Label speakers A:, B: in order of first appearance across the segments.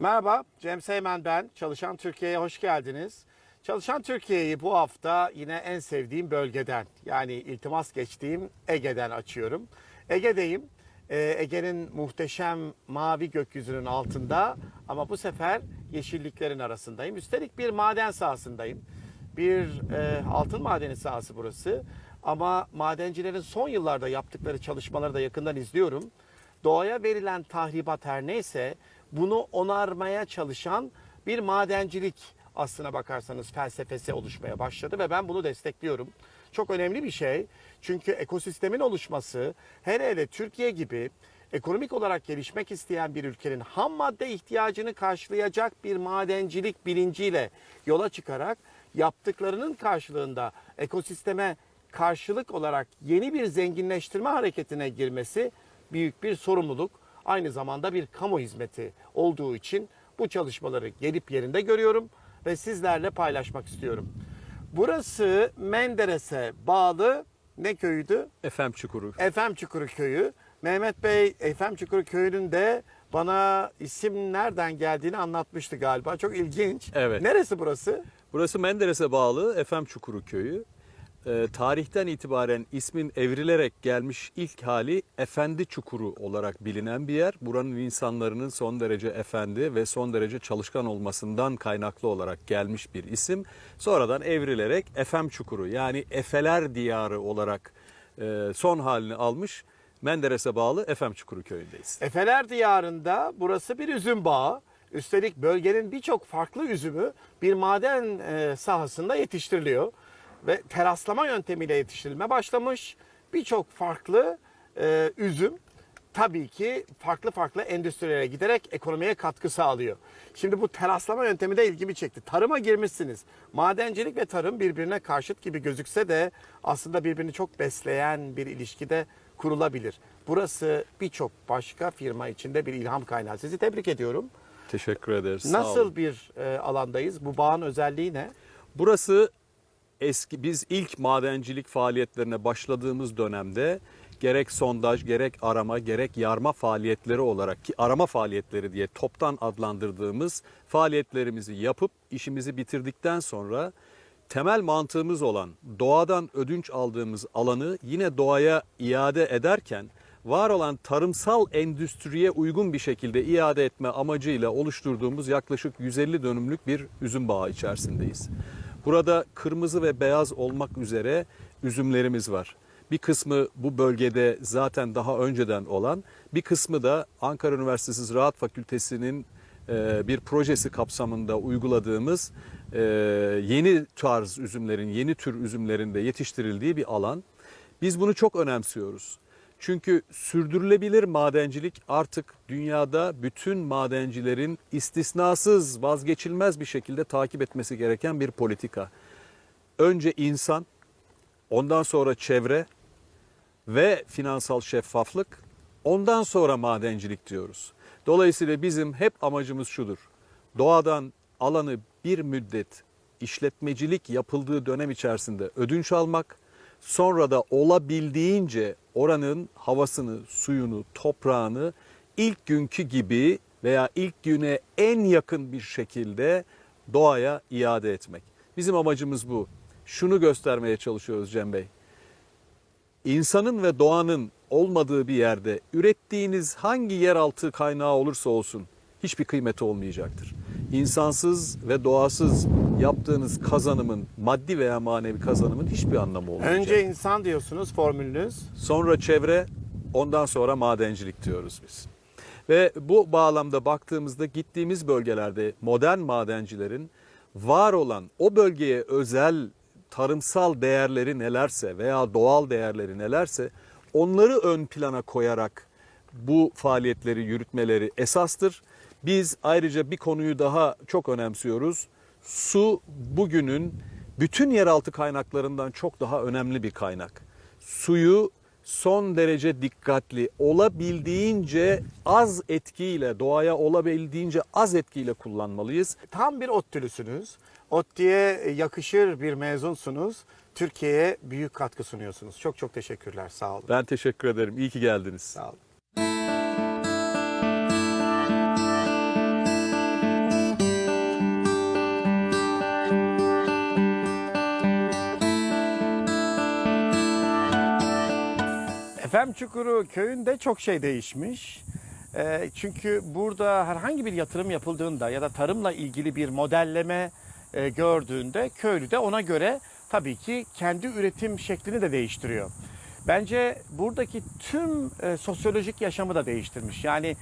A: Merhaba, Cem Seymen ben. Çalışan Türkiye'ye hoş geldiniz. Çalışan Türkiye'yi bu hafta yine en sevdiğim bölgeden, yani iltimas geçtiğim Ege'den açıyorum. Ege'deyim. Ee, Ege'nin muhteşem mavi gökyüzünün altında ama bu sefer yeşilliklerin arasındayım. Üstelik bir maden sahasındayım. Bir e, altın madeni sahası burası. Ama madencilerin son yıllarda yaptıkları çalışmaları da yakından izliyorum. Doğaya verilen tahribat her neyse bunu onarmaya çalışan bir madencilik aslına bakarsanız felsefesi oluşmaya başladı ve ben bunu destekliyorum. Çok önemli bir şey. Çünkü ekosistemin oluşması hele hele Türkiye gibi ekonomik olarak gelişmek isteyen bir ülkenin ham madde ihtiyacını karşılayacak bir madencilik bilinciyle yola çıkarak yaptıklarının karşılığında ekosisteme karşılık olarak yeni bir zenginleştirme hareketine girmesi büyük bir sorumluluk. Aynı zamanda bir kamu hizmeti olduğu için bu çalışmaları gelip yerinde görüyorum ve sizlerle paylaşmak istiyorum. Burası Menderes'e bağlı ne köyüydü?
B: Efem Çukuru.
A: Efem Çukuru Köyü. Mehmet Bey Efem Çukuru Köyü'nün de bana isim nereden geldiğini anlatmıştı galiba. Çok ilginç.
B: Evet.
A: Neresi burası?
B: Burası Menderes'e bağlı Efem Çukuru köyü. Ee, tarihten itibaren ismin evrilerek gelmiş ilk hali Efendi Çukuru olarak bilinen bir yer. Buranın insanların son derece efendi ve son derece çalışkan olmasından kaynaklı olarak gelmiş bir isim. Sonradan evrilerek Efem Çukuru yani Efeler Diyarı olarak e, son halini almış. Menderes'e bağlı Efem Çukuru köyündeyiz.
A: Efeler Diyarı'nda burası bir üzüm bağı. Üstelik bölgenin birçok farklı üzümü bir maden e, sahasında yetiştiriliyor. Ve teraslama yöntemiyle yetiştirilme başlamış. Birçok farklı e, üzüm tabii ki farklı farklı endüstrilere giderek ekonomiye katkı sağlıyor. Şimdi bu teraslama yöntemi de ilgimi çekti. Tarıma girmişsiniz. Madencilik ve tarım birbirine karşıt gibi gözükse de aslında birbirini çok besleyen bir ilişkide kurulabilir. Burası birçok başka firma içinde bir ilham kaynağı. Sizi tebrik ediyorum.
B: Teşekkür ederiz.
A: Nasıl bir e, alandayız? Bu bağın özelliği ne?
B: Burası eski biz ilk madencilik faaliyetlerine başladığımız dönemde gerek sondaj, gerek arama, gerek yarma faaliyetleri olarak ki arama faaliyetleri diye toptan adlandırdığımız faaliyetlerimizi yapıp işimizi bitirdikten sonra temel mantığımız olan doğadan ödünç aldığımız alanı yine doğaya iade ederken var olan tarımsal endüstriye uygun bir şekilde iade etme amacıyla oluşturduğumuz yaklaşık 150 dönümlük bir üzüm bağı içerisindeyiz. Burada kırmızı ve beyaz olmak üzere üzümlerimiz var. Bir kısmı bu bölgede zaten daha önceden olan, bir kısmı da Ankara Üniversitesi Ziraat Fakültesi'nin e, bir projesi kapsamında uyguladığımız e, yeni tarz üzümlerin, yeni tür üzümlerin de yetiştirildiği bir alan. Biz bunu çok önemsiyoruz. Çünkü sürdürülebilir madencilik artık dünyada bütün madencilerin istisnasız, vazgeçilmez bir şekilde takip etmesi gereken bir politika. Önce insan, ondan sonra çevre ve finansal şeffaflık, ondan sonra madencilik diyoruz. Dolayısıyla bizim hep amacımız şudur. Doğadan alanı bir müddet işletmecilik yapıldığı dönem içerisinde ödünç almak, sonra da olabildiğince oranın havasını, suyunu, toprağını ilk günkü gibi veya ilk güne en yakın bir şekilde doğaya iade etmek. Bizim amacımız bu. Şunu göstermeye çalışıyoruz Cem Bey. İnsanın ve doğanın olmadığı bir yerde ürettiğiniz hangi yeraltı kaynağı olursa olsun hiçbir kıymeti olmayacaktır. İnsansız ve doğasız yaptığınız kazanımın, maddi veya manevi kazanımın hiçbir anlamı olmayacak.
A: Önce insan diyorsunuz formülünüz.
B: Sonra çevre, ondan sonra madencilik diyoruz biz. Ve bu bağlamda baktığımızda gittiğimiz bölgelerde modern madencilerin var olan o bölgeye özel tarımsal değerleri nelerse veya doğal değerleri nelerse onları ön plana koyarak bu faaliyetleri yürütmeleri esastır. Biz ayrıca bir konuyu daha çok önemsiyoruz. Su bugünün bütün yeraltı kaynaklarından çok daha önemli bir kaynak. Suyu son derece dikkatli, olabildiğince az etkiyle, doğaya olabildiğince az etkiyle kullanmalıyız.
A: Tam bir ODTÜ'lüsünüz. ODTÜ'ye yakışır bir mezunsunuz. Türkiye'ye büyük katkı sunuyorsunuz. Çok çok teşekkürler. Sağ olun.
B: Ben teşekkür ederim. İyi ki geldiniz.
A: Sağ olun. Efem Çukuru köyünde çok şey değişmiş. Ee, çünkü burada herhangi bir yatırım yapıldığında ya da tarımla ilgili bir modelleme e, gördüğünde köylü de ona göre tabii ki kendi üretim şeklini de değiştiriyor. Bence buradaki tüm e, sosyolojik yaşamı da değiştirmiş. Yani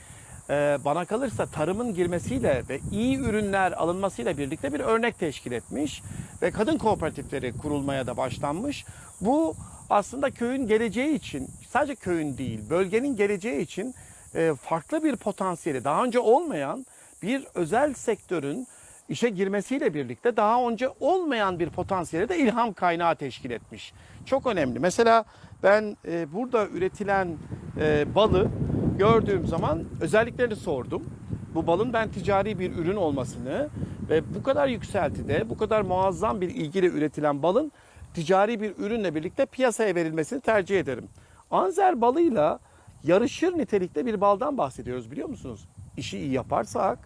A: e, bana kalırsa tarımın girmesiyle ve iyi ürünler alınmasıyla birlikte bir örnek teşkil etmiş ve kadın kooperatifleri kurulmaya da başlanmış. Bu aslında köyün geleceği için sadece köyün değil bölgenin geleceği için e, farklı bir potansiyeli daha önce olmayan bir özel sektörün işe girmesiyle birlikte daha önce olmayan bir potansiyeli de ilham kaynağı teşkil etmiş. Çok önemli. Mesela ben e, burada üretilen e, balı gördüğüm zaman özelliklerini sordum. Bu balın ben ticari bir ürün olmasını ve bu kadar yükseltide, bu kadar muazzam bir ilgiyle üretilen balın ticari bir ürünle birlikte piyasaya verilmesini tercih ederim. Anzer balıyla yarışır nitelikte bir baldan bahsediyoruz biliyor musunuz? İşi iyi yaparsak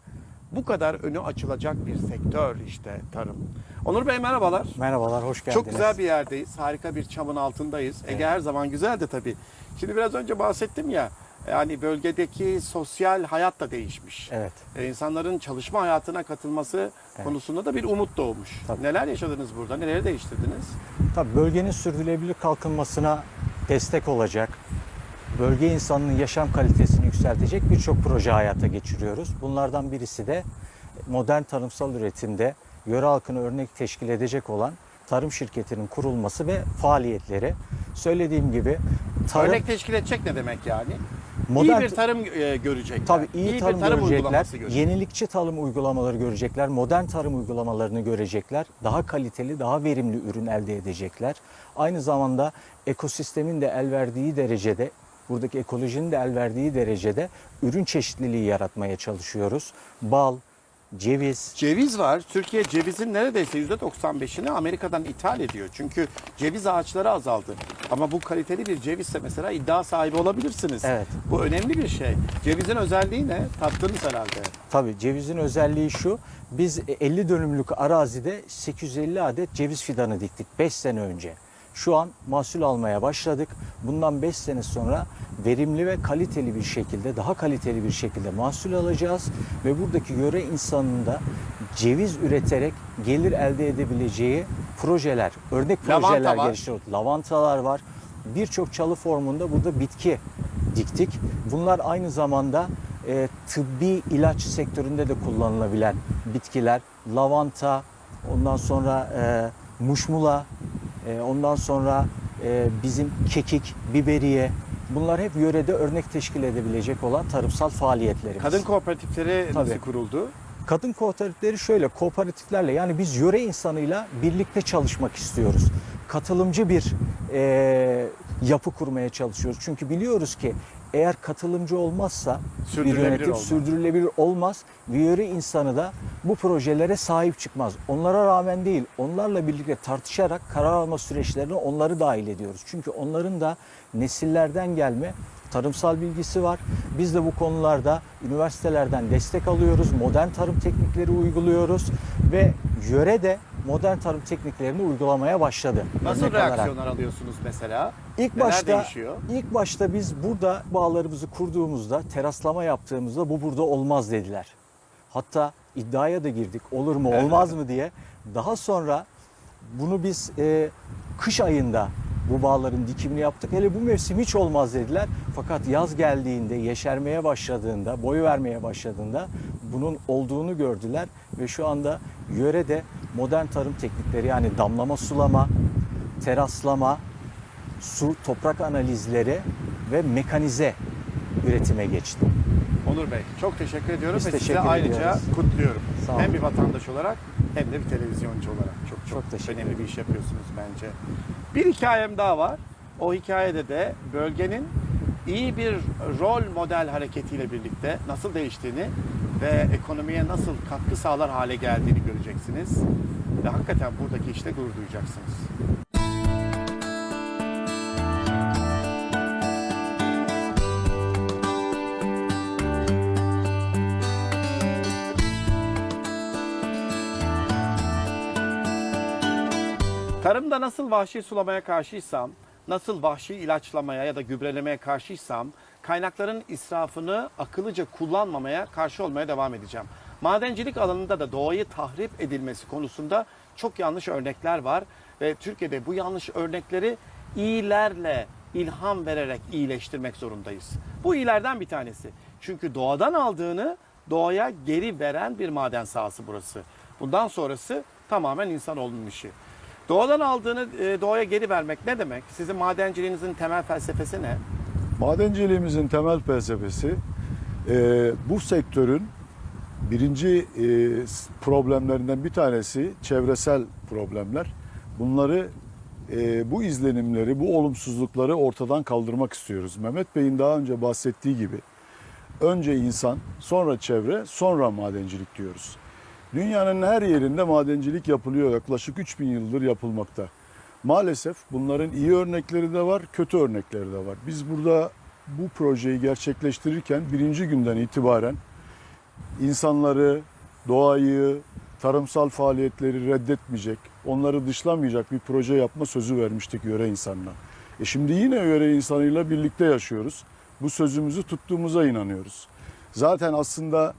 A: bu kadar önü açılacak bir sektör işte tarım. Onur Bey merhabalar.
C: Merhabalar, hoş geldiniz.
A: Çok güzel bir yerdeyiz. Harika bir çamın altındayız. Ege her zaman güzel de tabii. Şimdi biraz önce bahsettim ya. Yani bölgedeki sosyal hayat da değişmiş.
C: Evet.
A: E, insanların çalışma hayatına katılması
C: Evet.
A: konusunda da bir umut doğmuş.
C: Tabii.
A: Neler yaşadınız burada? Neleri değiştirdiniz?
C: Tabii bölgenin sürdürülebilir kalkınmasına destek olacak, bölge insanının yaşam kalitesini yükseltecek birçok proje hayata geçiriyoruz. Bunlardan birisi de modern tarımsal üretimde yöre halkını örnek teşkil edecek olan tarım şirketinin kurulması ve faaliyetleri. Söylediğim gibi tarım
A: Örnek teşkil edecek ne demek yani?
C: Modern-
A: iyi bir tarım e, görecekler.
C: Tabii iyi, tarım,
A: bir tarım uygulaması görecekler.
C: yenilikçi tarım uygulamaları görecekler, modern tarım uygulamalarını görecekler, daha kaliteli, daha verimli ürün elde edecekler. Aynı zamanda ekosistemin de el verdiği derecede, buradaki ekolojinin de el verdiği derecede ürün çeşitliliği yaratmaya çalışıyoruz. Bal, ceviz,
A: Ceviz var. Türkiye cevizin neredeyse %95'ini Amerika'dan ithal ediyor. Çünkü ceviz ağaçları azaldı. Ama bu kaliteli bir cevizse mesela iddia sahibi olabilirsiniz.
C: Evet.
A: Bu önemli bir şey. Cevizin özelliği ne? Tattınız herhalde.
C: Tabii cevizin özelliği şu. Biz 50 dönümlük arazide 850 adet ceviz fidanı diktik 5 sene önce. Şu an mahsul almaya başladık. Bundan 5 sene sonra verimli ve kaliteli bir şekilde, daha kaliteli bir şekilde mahsul alacağız ve buradaki yöre insanının da ceviz üreterek gelir elde edebileceği projeler, örnek
A: Lavanta
C: projeler
A: var.
C: geliştiriyoruz. Lavantalar var. Birçok çalı formunda burada bitki diktik. Bunlar aynı zamanda e, tıbbi ilaç sektöründe de kullanılabilen bitkiler. Lavanta, ondan sonra e, muşmula, e, ondan sonra e, bizim kekik, biberiye. Bunlar hep yörede örnek teşkil edebilecek olan tarımsal faaliyetlerimiz.
A: Kadın kooperatifleri nasıl
C: Tabii.
A: kuruldu?
C: Kadın kooperatifleri şöyle kooperatiflerle yani biz yöre insanıyla birlikte çalışmak istiyoruz. Katılımcı bir e, yapı kurmaya çalışıyoruz. Çünkü biliyoruz ki eğer katılımcı olmazsa bir yönetim
A: olmaz.
C: sürdürülebilir olmaz. Ve yöre insanı da bu projelere sahip çıkmaz. Onlara rağmen değil, onlarla birlikte tartışarak karar alma süreçlerine onları dahil ediyoruz. Çünkü onların da nesillerden gelme tarımsal bilgisi var. Biz de bu konularda üniversitelerden destek alıyoruz. Modern tarım teknikleri uyguluyoruz ve yöre de modern tarım tekniklerini uygulamaya başladı.
A: Nasıl
C: Örnek olarak.
A: reaksiyonlar alıyorsunuz mesela?
C: İlk
A: Neler
C: başta
A: değişiyor?
C: ilk başta biz burada bağlarımızı kurduğumuzda, teraslama yaptığımızda bu burada olmaz dediler. Hatta iddiaya da girdik. Olur mu, olmaz mı diye. Daha sonra bunu biz e, kış ayında bu bağların dikimini yaptık. Hele bu mevsim hiç olmaz dediler. Fakat yaz geldiğinde, yeşermeye başladığında, boy vermeye başladığında bunun olduğunu gördüler ve şu anda yörede modern tarım teknikleri yani damlama sulama, teraslama, su, toprak analizleri ve mekanize üretime geçti.
A: Onur Bey çok teşekkür ediyorum
C: Biz
A: ve size
C: teşekkür
A: ayrıca
C: ediyoruz.
A: kutluyorum.
C: Sağ olun.
A: Hem bir vatandaş olarak hem de bir televizyoncu olarak. Çok çok,
C: Çok
A: önemli bir iş yapıyorsunuz bence. Bir hikayem daha var. O hikayede de bölgenin iyi bir rol model hareketiyle birlikte nasıl değiştiğini ve ekonomiye nasıl katkı sağlar hale geldiğini göreceksiniz. Ve hakikaten buradaki işte gurur duyacaksınız. Tarımda nasıl vahşi sulamaya karşıysam, nasıl vahşi ilaçlamaya ya da gübrelemeye karşıysam kaynakların israfını akıllıca kullanmamaya karşı olmaya devam edeceğim. Madencilik alanında da doğayı tahrip edilmesi konusunda çok yanlış örnekler var ve Türkiye'de bu yanlış örnekleri iyilerle ilham vererek iyileştirmek zorundayız. Bu iyilerden bir tanesi. Çünkü doğadan aldığını doğaya geri veren bir maden sahası burası. Bundan sonrası tamamen insanoğlunun işi. Doğadan aldığını e, doğaya geri vermek ne demek? Sizin madenciliğinizin temel felsefesi ne?
D: Madenciliğimizin temel felsefesi e, bu sektörün birinci e, problemlerinden bir tanesi çevresel problemler. Bunları bu izlenimleri, bu olumsuzlukları ortadan kaldırmak istiyoruz. Mehmet Bey'in daha önce bahsettiği gibi önce insan, sonra çevre, sonra madencilik diyoruz. Dünyanın her yerinde madencilik yapılıyor. Yaklaşık 3000 yıldır yapılmakta. Maalesef bunların iyi örnekleri de var, kötü örnekleri de var. Biz burada bu projeyi gerçekleştirirken birinci günden itibaren insanları, doğayı, tarımsal faaliyetleri reddetmeyecek, onları dışlamayacak bir proje yapma sözü vermiştik yöre insanına. E şimdi yine yöre insanıyla birlikte yaşıyoruz. Bu sözümüzü tuttuğumuza inanıyoruz. Zaten aslında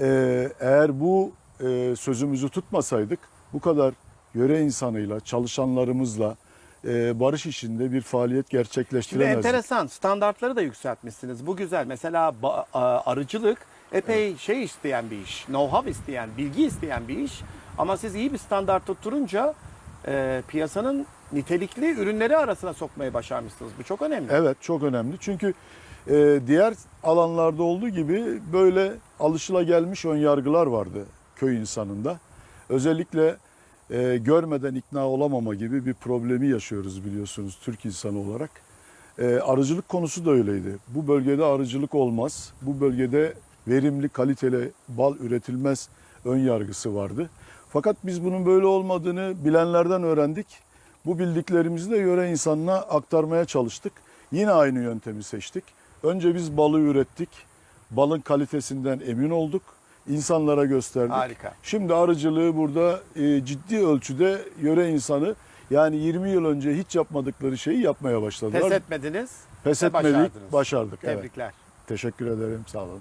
D: e, eğer bu e, sözümüzü tutmasaydık bu kadar yöre insanıyla, çalışanlarımızla e, barış içinde bir faaliyet
A: Şimdi
D: gerçekleştiremezdik.
A: enteresan standartları da yükseltmişsiniz. Bu güzel. Mesela arıcılık epey şey isteyen bir iş. Know-how isteyen, bilgi isteyen bir iş. Ama siz iyi bir standart tutturunca e, piyasanın nitelikli ürünleri arasına sokmayı başarmışsınız. Bu çok önemli.
D: Evet çok önemli çünkü e, diğer alanlarda olduğu gibi böyle alışılagelmiş ön yargılar vardı köy insanında. Özellikle e, görmeden ikna olamama gibi bir problemi yaşıyoruz biliyorsunuz Türk insanı olarak. E, arıcılık konusu da öyleydi. Bu bölgede arıcılık olmaz. Bu bölgede verimli, kaliteli bal üretilmez ön yargısı vardı. Fakat biz bunun böyle olmadığını bilenlerden öğrendik. Bu bildiklerimizi de yöre insanına aktarmaya çalıştık. Yine aynı yöntemi seçtik. Önce biz balı ürettik. Balın kalitesinden emin olduk. İnsanlara gösterdik.
A: Harika.
D: Şimdi arıcılığı burada e, ciddi ölçüde yöre insanı yani 20 yıl önce hiç yapmadıkları şeyi yapmaya başladılar.
A: Pes etmediniz.
D: Pes etmedik, başardık. Evet.
A: Tebrikler.
D: Teşekkür ederim. Sağ olun.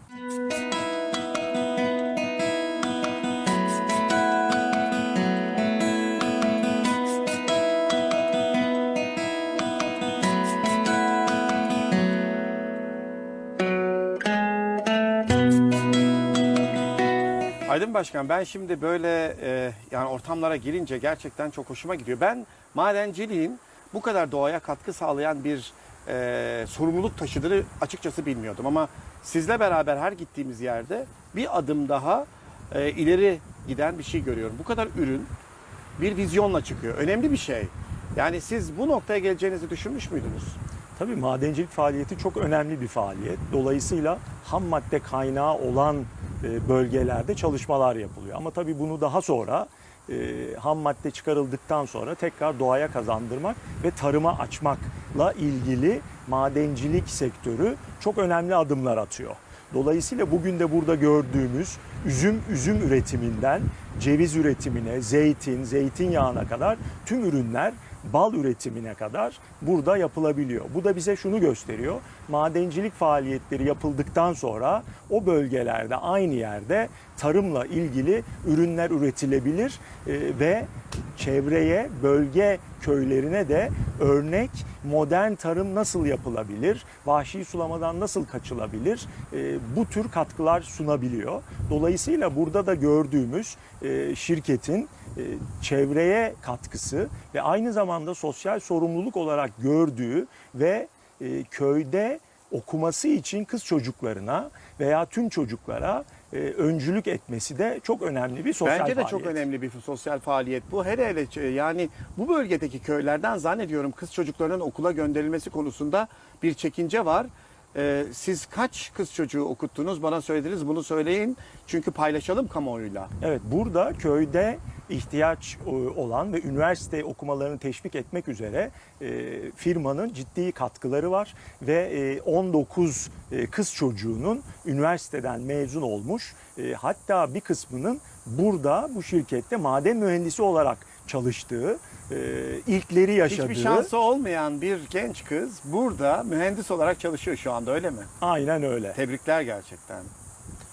A: Aydın Başkan ben şimdi böyle e, yani ortamlara girince gerçekten çok hoşuma gidiyor. Ben madenciliğin bu kadar doğaya katkı sağlayan bir e, sorumluluk taşıdığını açıkçası bilmiyordum. Ama sizle beraber her gittiğimiz yerde bir adım daha e, ileri giden bir şey görüyorum. Bu kadar ürün bir vizyonla çıkıyor. Önemli bir şey. Yani siz bu noktaya geleceğinizi düşünmüş müydünüz?
E: Tabii madencilik faaliyeti çok önemli bir faaliyet. Dolayısıyla ham madde kaynağı olan bölgelerde çalışmalar yapılıyor. Ama tabii bunu daha sonra e, ham madde çıkarıldıktan sonra tekrar doğaya kazandırmak ve tarıma açmakla ilgili madencilik sektörü çok önemli adımlar atıyor. Dolayısıyla bugün de burada gördüğümüz üzüm üzüm üretiminden ceviz üretimine, zeytin, zeytinyağına kadar tüm ürünler bal üretimine kadar burada yapılabiliyor. Bu da bize şunu gösteriyor. Madencilik faaliyetleri yapıldıktan sonra o bölgelerde aynı yerde tarımla ilgili ürünler üretilebilir e, ve çevreye, bölge köylerine de örnek modern tarım nasıl yapılabilir, vahşi sulamadan nasıl kaçılabilir e, bu tür katkılar sunabiliyor. Dolayısıyla burada da gördüğümüz e, şirketin çevreye katkısı ve aynı zamanda sosyal sorumluluk olarak gördüğü ve e, köyde okuması için kız çocuklarına veya tüm çocuklara e, öncülük etmesi de çok önemli bir sosyal
A: Bence de
E: faaliyet.
A: çok önemli bir sosyal faaliyet bu. Hele hele ç- yani bu bölgedeki köylerden zannediyorum kız çocuklarının okula gönderilmesi konusunda bir çekince var. Ee, siz kaç kız çocuğu okuttunuz? Bana söylediniz bunu söyleyin. Çünkü paylaşalım kamuoyuyla.
E: Evet burada köyde ihtiyaç e, olan ve üniversite okumalarını teşvik etmek üzere e, firmanın ciddi katkıları var ve e, 19 e, kız çocuğunun üniversiteden mezun olmuş e, hatta bir kısmının burada bu şirkette maden mühendisi olarak çalıştığı, e, ilkleri yaşadığı.
A: Hiçbir şansı olmayan bir genç kız burada mühendis olarak çalışıyor şu anda öyle mi?
E: Aynen öyle.
A: Tebrikler gerçekten.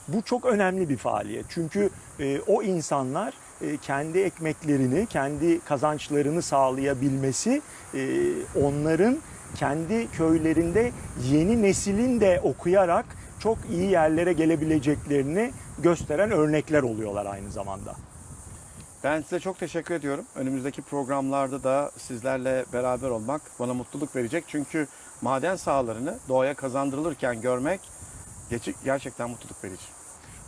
E: Bu çok önemli bir faaliyet. Çünkü e, o insanlar e, kendi ekmeklerini, kendi kazançlarını sağlayabilmesi e, onların kendi köylerinde yeni neslin de okuyarak çok iyi yerlere gelebileceklerini gösteren örnekler oluyorlar aynı zamanda.
A: Ben size çok teşekkür ediyorum. Önümüzdeki programlarda da sizlerle beraber olmak bana mutluluk verecek. Çünkü maden sahalarını doğaya kazandırılırken görmek gerçekten mutluluk verici.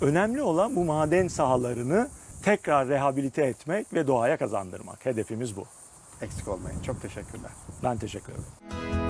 E: Önemli olan bu maden sahalarını tekrar rehabilite etmek ve doğaya kazandırmak. Hedefimiz bu.
A: Eksik olmayın. Çok teşekkürler.
E: Ben teşekkür ederim.